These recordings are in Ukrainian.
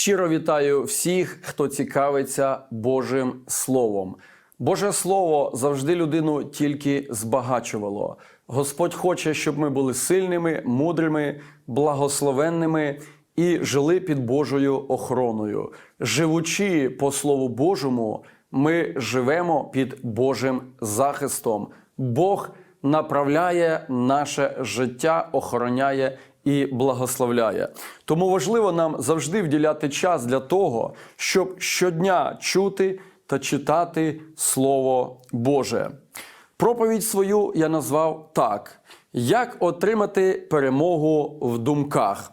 Щиро вітаю всіх, хто цікавиться Божим Словом. Боже Слово завжди людину тільки збагачувало. Господь хоче, щоб ми були сильними, мудрими, благословенними і жили під Божою охороною. Живучи по Слову Божому, ми живемо під Божим захистом. Бог направляє наше життя, охороняє і благословляє. Тому важливо нам завжди вділяти час для того, щоб щодня чути та читати Слово Боже. Проповідь свою я назвав так: Як отримати перемогу в думках.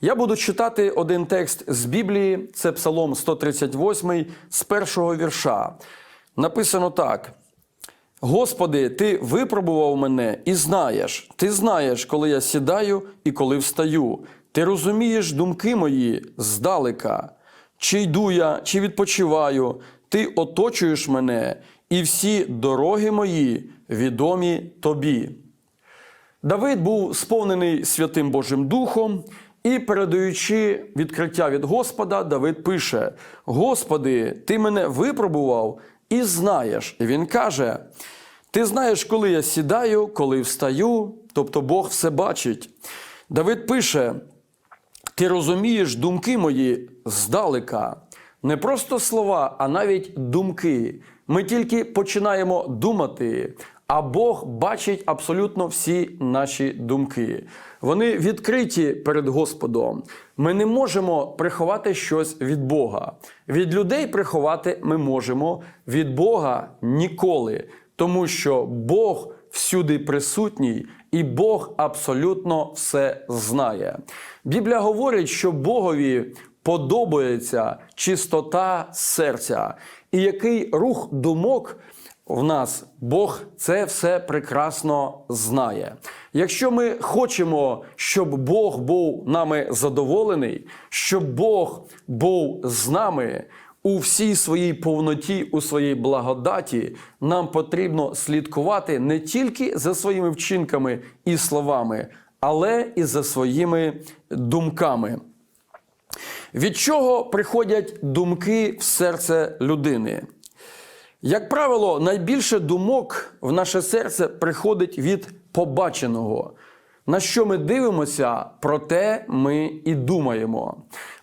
Я буду читати один текст з Біблії, це Псалом 138 з першого вірша. Написано так. Господи, Ти випробував мене і знаєш. Ти знаєш, коли я сідаю і коли встаю. Ти розумієш думки мої здалека. Чи йду я, чи відпочиваю, ти оточуєш мене, і всі дороги мої відомі тобі. Давид був сповнений Святим Божим Духом, і, передаючи відкриття від Господа, Давид пише: Господи, Ти мене випробував і знаєш. І він каже: Ти знаєш, коли я сідаю, коли встаю, тобто Бог все бачить. Давид пише: Ти розумієш думки мої здалека. Не просто слова, а навіть думки. Ми тільки починаємо думати, а Бог бачить абсолютно всі наші думки. Вони відкриті перед Господом. Ми не можемо приховати щось від Бога. Від людей приховати ми можемо, від Бога ніколи. Тому що Бог всюди присутній, і Бог абсолютно все знає. Біблія говорить, що Богові подобається чистота серця, і який рух думок в нас Бог це все прекрасно знає. Якщо ми хочемо, щоб Бог був нами задоволений, щоб Бог був з нами у всій своїй повноті, у своїй благодаті, нам потрібно слідкувати не тільки за своїми вчинками і словами, але і за своїми думками. Від чого приходять думки в серце людини? Як правило, найбільше думок в наше серце приходить від побаченого. На що ми дивимося, про те ми і думаємо.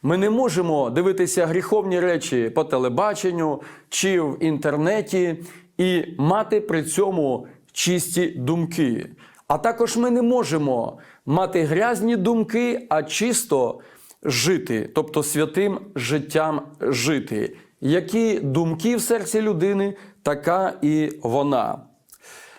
Ми не можемо дивитися гріховні речі по телебаченню чи в інтернеті і мати при цьому чисті думки. А також ми не можемо мати грязні думки, а чисто жити, тобто святим життям жити. Які думки в серці людини, така і вона.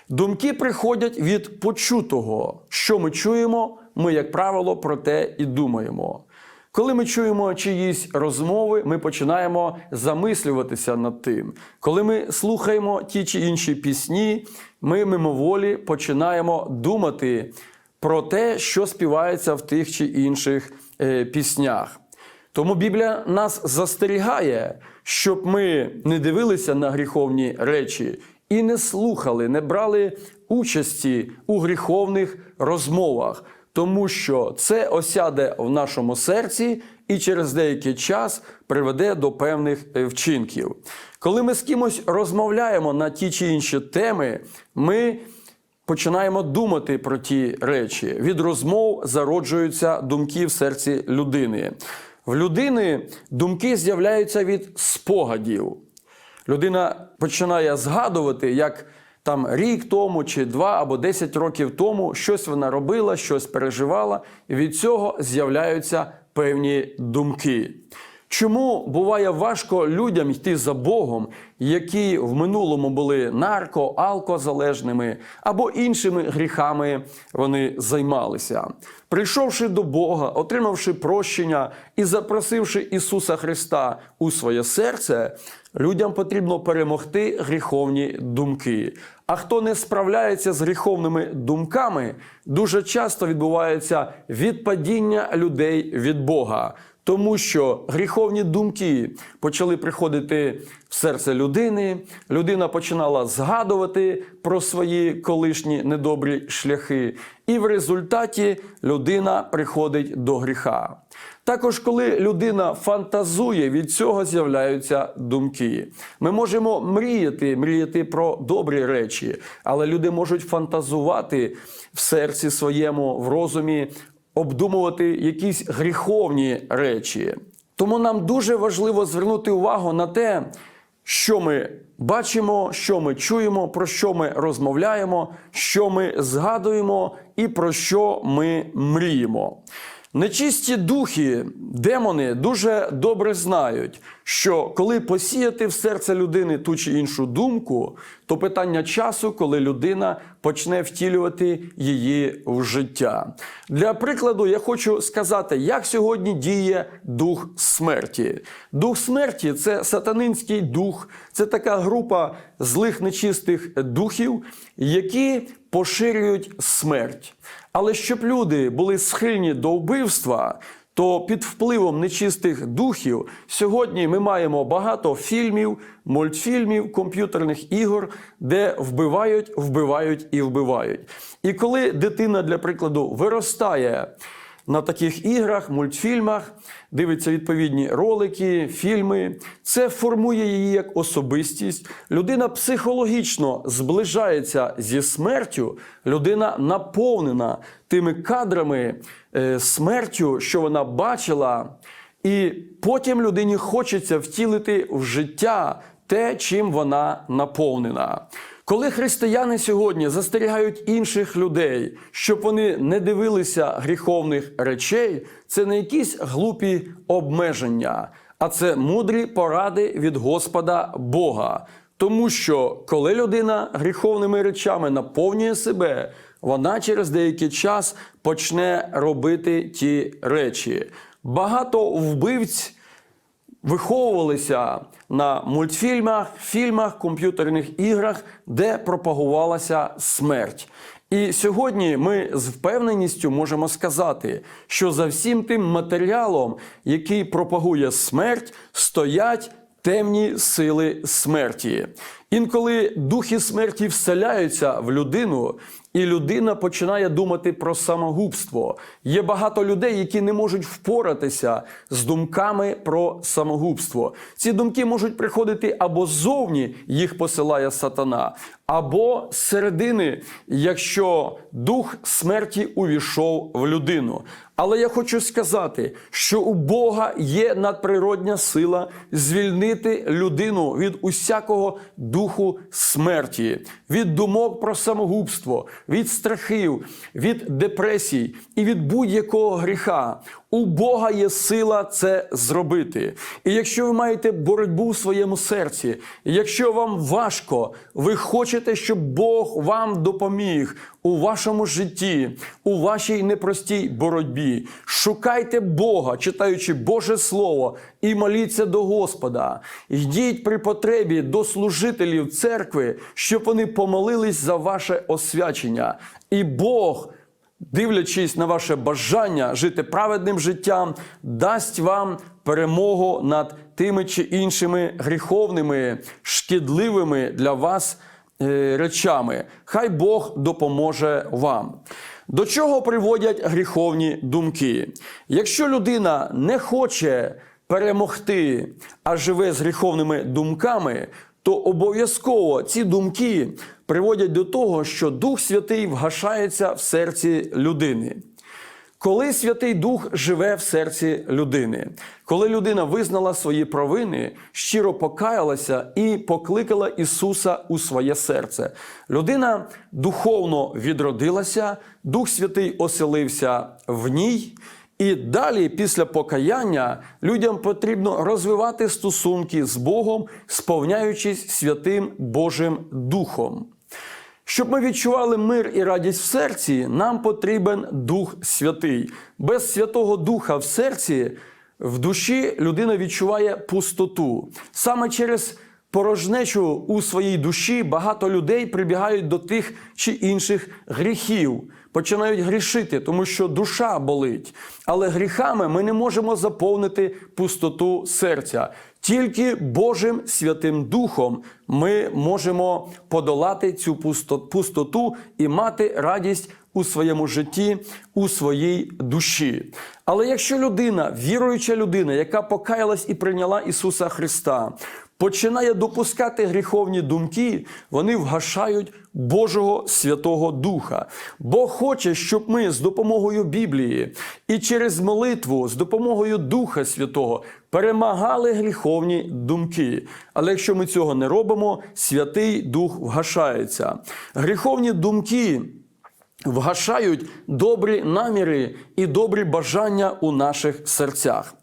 Думки приходять від почутого. Що ми чуємо, ми, як правило, про те і думаємо. Коли ми чуємо чиїсь розмови, ми починаємо замислюватися над тим. Коли ми слухаємо ті чи інші пісні, ми мимоволі починаємо думати про те, що співається в тих чи інших е, піснях. Тому Біблія нас застерігає, щоб ми не дивилися на гріховні речі і не слухали, не брали участі у гріховних розмовах, тому що це осяде в нашому серці і через деякий час приведе до певних е, вчинків. Коли ми з кимось розмовляємо на ті чи інші теми, ми починаємо думати про ті речі. Від розмов зароджуються думки в серці людини. В людини думки з'являються від спогадів. Людина починає згадувати, як там рік тому, чи два або десять років тому щось вона робила, щось переживала, і від цього з'являються певні думки. Чому буває важко людям йти за Богом, які в минулому були нарко, алкозалежними або іншими гріхами вони займалися? Прийшовши до Бога, отримавши прощення і запросивши Ісуса Христа у своє серце, людям потрібно перемогти гріховні думки. А хто не справляється з гріховними думками, дуже часто відбувається відпадіння людей від Бога. Тому що гріховні думки почали приходити в серце людини, людина починала згадувати про свої колишні недобрі шляхи, і в результаті людина приходить до гріха. Також, коли людина фантазує, від цього з'являються думки. Ми можемо мріяти, мріяти про добрі речі, але люди можуть фантазувати в серці своєму, в розумі, обдумувати якісь гріховні речі. Тому нам дуже важливо звернути увагу на те, що ми бачимо, що ми чуємо, про що ми розмовляємо, що ми згадуємо і про що ми мріємо. Нечисті духи, демони дуже добре знають, що коли посіяти в серце людини ту чи іншу думку, то питання часу, коли людина почне втілювати її в життя. Для прикладу, я хочу сказати, як сьогодні діє дух смерті. Дух смерті це сатанинський дух, це така група злих нечистих духів, які поширюють смерть. Але щоб люди були схильні до вбивства, то під впливом нечистих духів сьогодні ми маємо багато фільмів, мультфільмів, комп'ютерних ігор, де вбивають, вбивають і вбивають. І коли дитина, для прикладу, виростає на таких іграх, мультфільмах, дивиться відповідні ролики, фільми. Це формує її як особистість. Людина психологічно зближається зі смертю, людина наповнена тими кадрами е, смертю, що вона бачила. І потім людині хочеться втілити в життя те, чим вона наповнена. Коли християни сьогодні застерігають інших людей, щоб вони не дивилися гріховних речей, це не якісь глупі обмеження, а це мудрі поради від Господа Бога. Тому що коли людина гріховними речами наповнює себе, вона через деякий час почне робити ті речі. Багато вбивць виховувалися на мультфільмах, фільмах, комп'ютерних іграх, де пропагувалася смерть. І сьогодні ми з впевненістю можемо сказати, що за всім тим матеріалом, який пропагує смерть, стоять темні сили смерті. Інколи духи смерті вселяються в людину, і людина починає думати про самогубство. Є багато людей, які не можуть впоратися з думками про самогубство. Ці думки можуть приходити або ззовні, їх посилає сатана, або з середини, якщо дух смерті увійшов в людину. Але я хочу сказати, що у Бога є надприродня сила звільнити людину від усякого духу смерті, від думок про самогубство, від страхів, від депресій і від будь-якого гріха. У Бога є сила це зробити. І якщо ви маєте боротьбу в своєму серці, якщо вам важко, ви хочете, щоб Бог вам допоміг у вашому житті, у вашій непростій боротьбі. Шукайте Бога, читаючи Боже Слово, і моліться до Господа. Йдіть при потребі до служителів церкви, щоб вони помолились за ваше освячення. І Бог дивлячись на ваше бажання жити праведним життям, дасть вам перемогу над тими чи іншими гріховними, шкідливими для вас речами. Хай Бог допоможе вам. До чого приводять гріховні думки? Якщо людина не хоче перемогти, а живе з гріховними думками, то обов'язково ці думки приводять до того, що Дух Святий вгашається в серці людини. Коли Святий Дух живе в серці людини, коли людина визнала свої провини, щиро покаялася і покликала Ісуса у своє серце, людина духовно відродилася, Дух Святий оселився в ній. І далі, після покаяння, людям потрібно розвивати стосунки з Богом, сповняючись святим Божим Духом. Щоб ми відчували мир і радість в серці, нам потрібен Дух Святий. Без Святого Духа в серці, в душі людина відчуває пустоту. Саме через порожнечу у своїй душі багато людей прибігають до тих чи інших гріхів. Починають грішити, тому що душа болить. Але гріхами ми не можемо заповнити пустоту серця. Тільки Божим Святим Духом ми можемо подолати цю пустоту і мати радість у своєму житті, у своїй душі. Але якщо людина, віруюча людина, яка покаялась і прийняла Ісуса Христа, починає допускати гріховні думки, вони вгашають Божого Святого Духа. Бог хоче, щоб ми з допомогою Біблії і через молитву, з допомогою Духа Святого перемагали гріховні думки. Але якщо ми цього не робимо, Святий Дух вгашається. Гріховні думки вгашають добрі наміри і добрі бажання у наших серцях.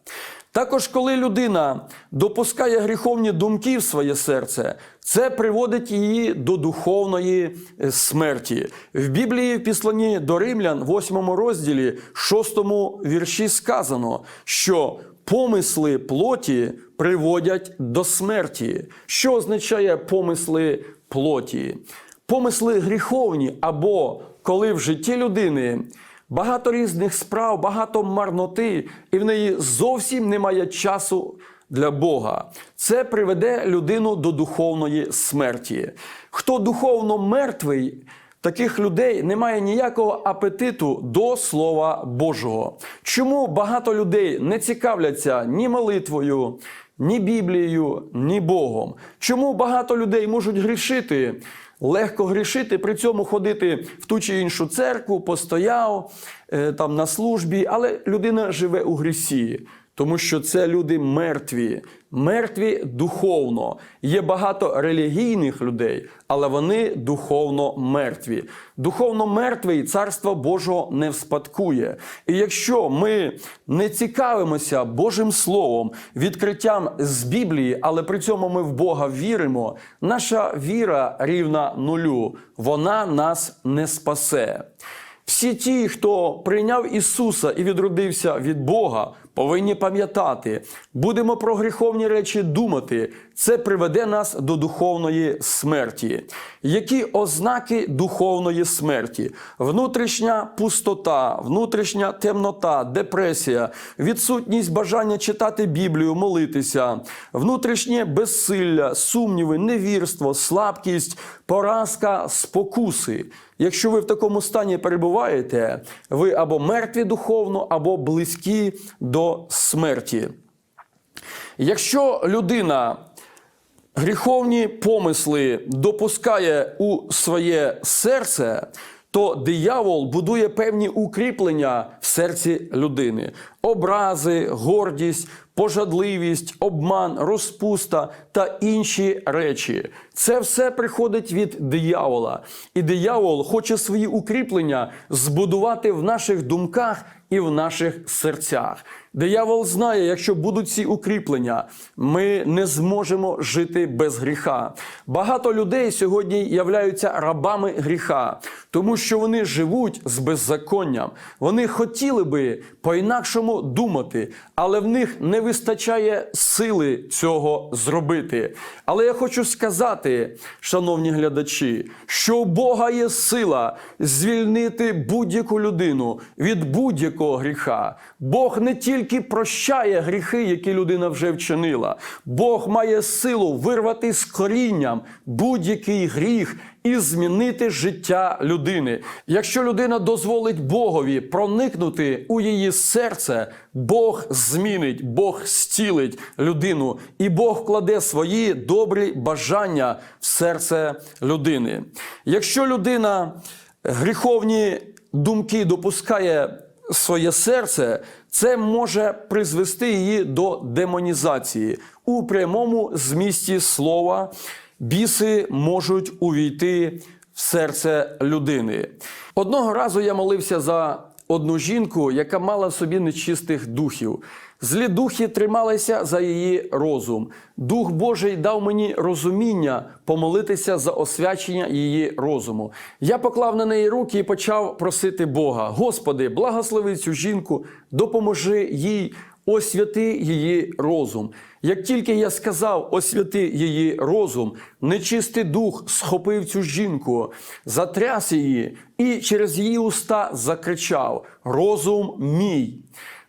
Також, коли людина допускає гріховні думки в своє серце, це приводить її до духовної е, смерті. В Біблії в післанні до Римлян, 8 розділі, 6 вірші сказано, що помисли плоті приводять до смерті. Що означає помисли плоті? Помисли гріховні або коли в житті людини багато різних справ, багато марноти, і в неї зовсім немає часу для Бога. Це приведе людину до духовної смерті. Хто духовно мертвий, таких людей немає ніякого апетиту до Слова Божого. Чому багато людей не цікавляться ні молитвою, ні Біблією, ні Богом? Чому багато людей можуть грішити? Легко грішити, при цьому ходити в ту чи іншу церкву, постояв е, там на службі, але людина живе у грісі, тому що це люди мертві, мертві духовно. Є багато релігійних людей, але вони духовно мертві. Духовно мертвий царство Божого не вспадкує. І якщо ми не цікавимося Божим Словом, відкриттям з Біблії, але при цьому ми в Бога віримо, наша віра рівна нулю, вона нас не спасе. Всі ті, хто прийняв Ісуса і відродився від Бога, повинні пам'ятати, будемо про гріховні речі думати. Це приведе нас до духовної смерті. Які ознаки духовної смерті? Внутрішня пустота, внутрішня темнота, депресія, відсутність бажання читати Біблію, молитися, внутрішнє безсилля, сумніви, невірство, слабкість, поразка, спокуси. Якщо ви в такому стані перебуваєте, ви або мертві духовно, або близькі до смерті. Якщо людина гріховні помисли допускає у своє серце, то диявол будує певні укріплення в серці людини: образи, гордість, пожадливість, обман, розпуста та інші речі. Це все приходить від диявола. І диявол хоче свої укріплення збудувати в наших думках і в наших серцях. Диявол знає, якщо будуть ці укріплення, ми не зможемо жити без гріха. Багато людей сьогодні являються рабами гріха, тому що вони живуть з беззаконням. Вони хотіли би по-інакшому думати, але в них не вистачає сили цього зробити. Але я хочу сказати, шановні глядачі, що у Бога є сила звільнити будь-яку людину від будь-якого гріха. Бог не тільки прощає гріхи, які людина вже вчинила, Бог має силу вирвати з корінням будь-який гріх і змінити життя людини. Якщо людина дозволить Богові проникнути у її серце, Бог змінить, Бог стілить людину, і Бог кладе свої добрі бажання в серце людини. Якщо людина гріховні думки допускає своє серце, це може призвести її до демонізації у прямому змісті слова. Біси можуть увійти в серце людини. Одного разу я молився за одну жінку, яка мала в собі нечистих духів. Злі духи трималися за її розум. Дух Божий дав мені розуміння помолитися за освячення її розуму. Я поклав на неї руки і почав просити Бога: Господи, благослови цю жінку, допоможи їй освяти її розум. Як тільки я сказав освяти її розум, нечистий дух схопив цю жінку, затряс її і через її уста закричав: Розум мій!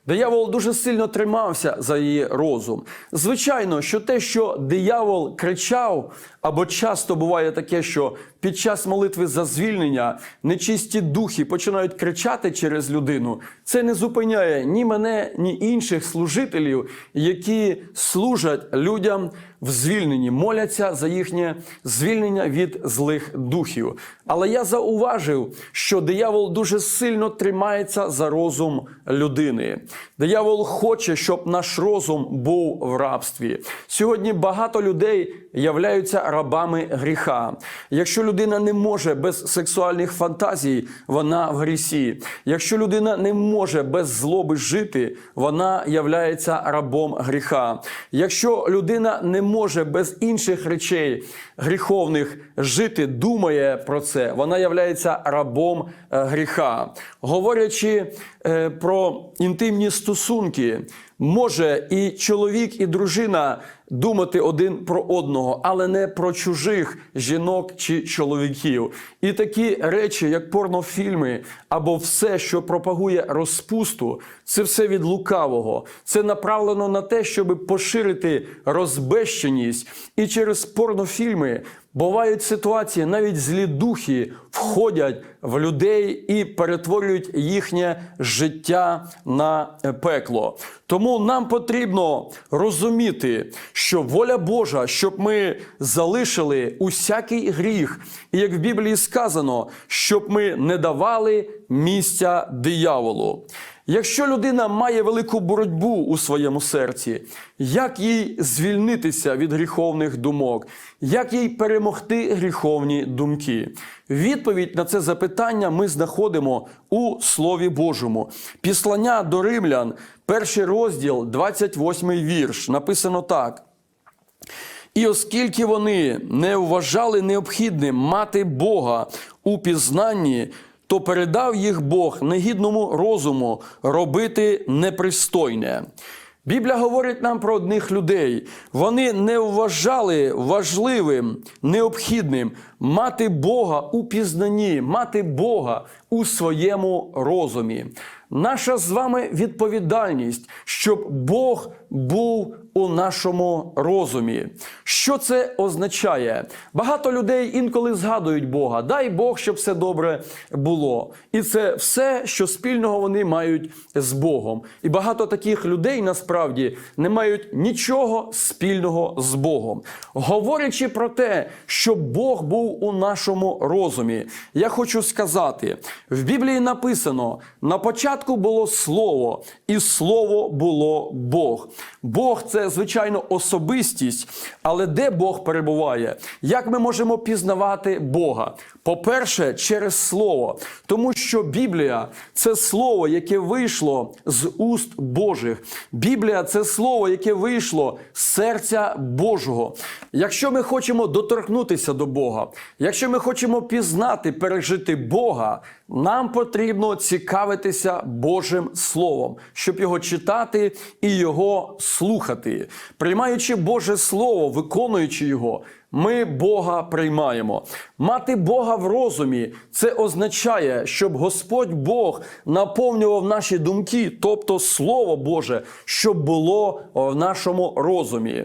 Диявол дуже сильно тримався за її розум. Звичайно, що те, що диявол кричав, або часто буває таке, що під час молитви за звільнення нечисті духи починають кричати через людину, це не зупиняє ні мене, ні інших служителів, які служать людям в звільненні, моляться за їхнє звільнення від злих духів. Але я зауважив, що диявол дуже сильно тримається за розум людини. Диявол хоче, щоб наш розум був в рабстві. Сьогодні багато людей являються рабами гріха. Якщо людина не може без сексуальних фантазій, вона в грісі. Якщо людина не може без злоби жити, вона являється рабом гріха. Якщо людина не може без інших речей гріховних жити, думає про це, вона являється рабом е, гріха. Говорячи е, про інтимні стосунки, може і чоловік, і дружина думати один про одного, але не про чужих жінок чи чоловіків. І такі речі, як порнофільми або все, що пропагує розпусту, це все від лукавого. Це направлено на те, щоб поширити розбещеність. І через порнофільми бувають ситуації, навіть злі духи входять в людей і перетворюють їхнє життя на пекло. Тому нам потрібно розуміти, що воля Божа, щоб ми залишили усякий гріх, і як в Біблії сказано, щоб ми не давали місця дияволу. Якщо людина має велику боротьбу у своєму серці, як їй звільнитися від гріховних думок, як їй перемогти гріховні думки? Відповідь на це запитання ми знаходимо у Слові Божому. Післання до римлян, перший розділ, 28 вірш, написано так. І оскільки вони не вважали необхідним мати Бога у пізнанні, то передав їх Бог негідному розуму робити непристойне. Біблія говорить нам про одних людей. Вони не вважали важливим, необхідним мати Бога у пізнанні, мати Бога у своєму розумі. Наша з вами відповідальність, щоб Бог був у нашому розумі. Що це означає? Багато людей інколи згадують Бога. Дай Бог, щоб все добре було. І це все, що спільного вони мають з Богом. І багато таких людей насправді не мають нічого спільного з Богом. Говорячи про те, що Бог був у нашому розумі, я хочу сказати: в Біблії написано: на початку було слово, і слово було Бог. Бог це звичайно особистість, але де Бог перебуває? Як ми можемо пізнавати Бога? По-перше, через слово, тому що Біблія це слово, яке вийшло з уст Божих. Біблія це слово, яке вийшло з серця Божого. Якщо ми хочемо доторкнутися до Бога, якщо ми хочемо пізнати, пережити Бога, нам потрібно цікавитися Божим Словом, щоб його читати і його слухати. Приймаючи Боже Слово, виконуючи його, ми Бога приймаємо. Мати Бога в розумі це означає, щоб Господь Бог наповнював наші думки, тобто Слово Боже, щоб було в нашому розумі.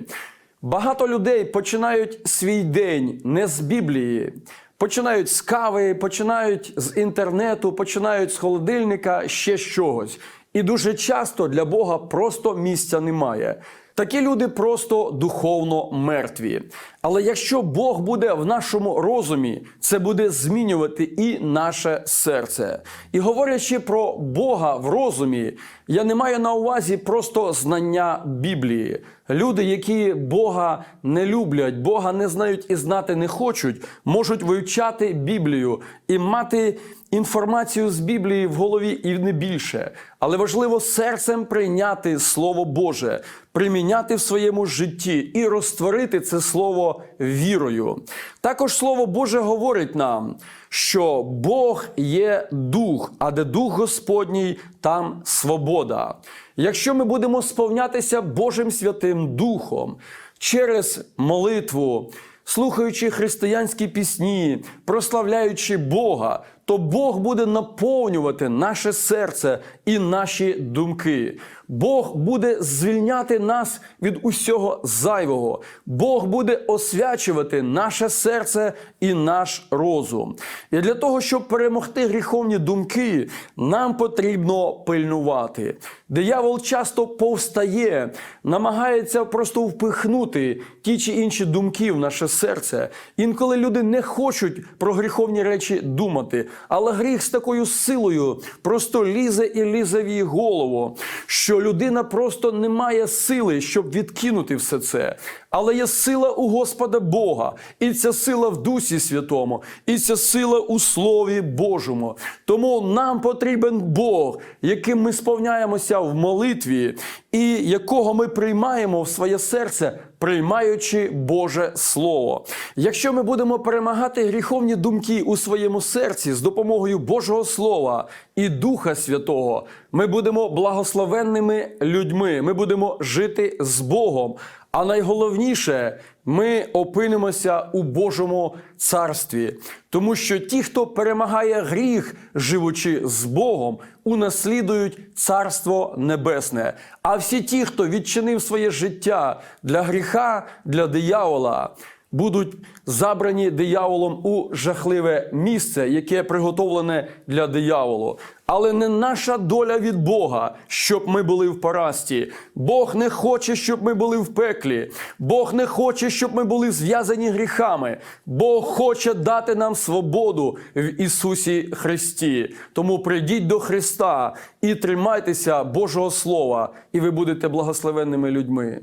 Багато людей починають свій день не з Біблії. Починають з кави, починають з інтернету, починають з холодильника, ще з чогось. І дуже часто для Бога просто місця немає. Такі люди просто духовно мертві. Але якщо Бог буде в нашому розумі, це буде змінювати і наше серце. І говорячи про Бога в розумі, я не маю на увазі просто знання Біблії. Люди, які Бога не люблять, Бога не знають і знати не хочуть, можуть вивчати Біблію і мати інформацію з Біблії в голові і не більше. Але важливо серцем прийняти Слово Боже, приміняти в своєму житті і розтворити це слово вірою. Також Слово Боже говорить нам, що Бог є дух, а де дух Господній, там свобода. Якщо ми будемо сповнятися Божим Святим Духом через молитву, слухаючи християнські пісні, прославляючи Бога, то Бог буде наповнювати наше серце і наші думки. Бог буде звільняти нас від усього зайвого. Бог буде освячувати наше серце і наш розум. І для того, щоб перемогти гріховні думки, нам потрібно пильнувати. Диявол часто повстає, намагається просто впихнути ті чи інші думки в наше серце. Інколи люди не хочуть про гріховні речі думати, але гріх з такою силою просто лізе і лізе в її голову, що людина просто не має сили, щоб відкинути все це. Але є сила у Господа Бога, і ця сила в Дусі Святому, і ця сила у Слові Божому. Тому нам потрібен Бог, яким ми сповняємося в молитві, і якого ми приймаємо в своє серце, приймаючи Боже Слово. Якщо ми будемо перемагати гріховні думки у своєму серці з допомогою Божого Слова і Духа Святого, ми будемо благословенними людьми, ми будемо жити з Богом. А найголовніше, ми опинимося у Божому царстві, тому що ті, хто перемагає гріх, живучи з Богом, унаслідують Царство Небесне. А всі ті, хто відчинив своє життя для гріха, для диявола, будуть забрані дияволом у жахливе місце, яке приготовлене для дияволу. Але не наша доля від Бога, щоб ми були в парасті. Бог не хоче, щоб ми були в пеклі. Бог не хоче, щоб ми були зв'язані гріхами. Бог хоче дати нам свободу в Ісусі Христі. Тому прийдіть до Христа і тримайтеся Божого Слова, і ви будете благословенними людьми.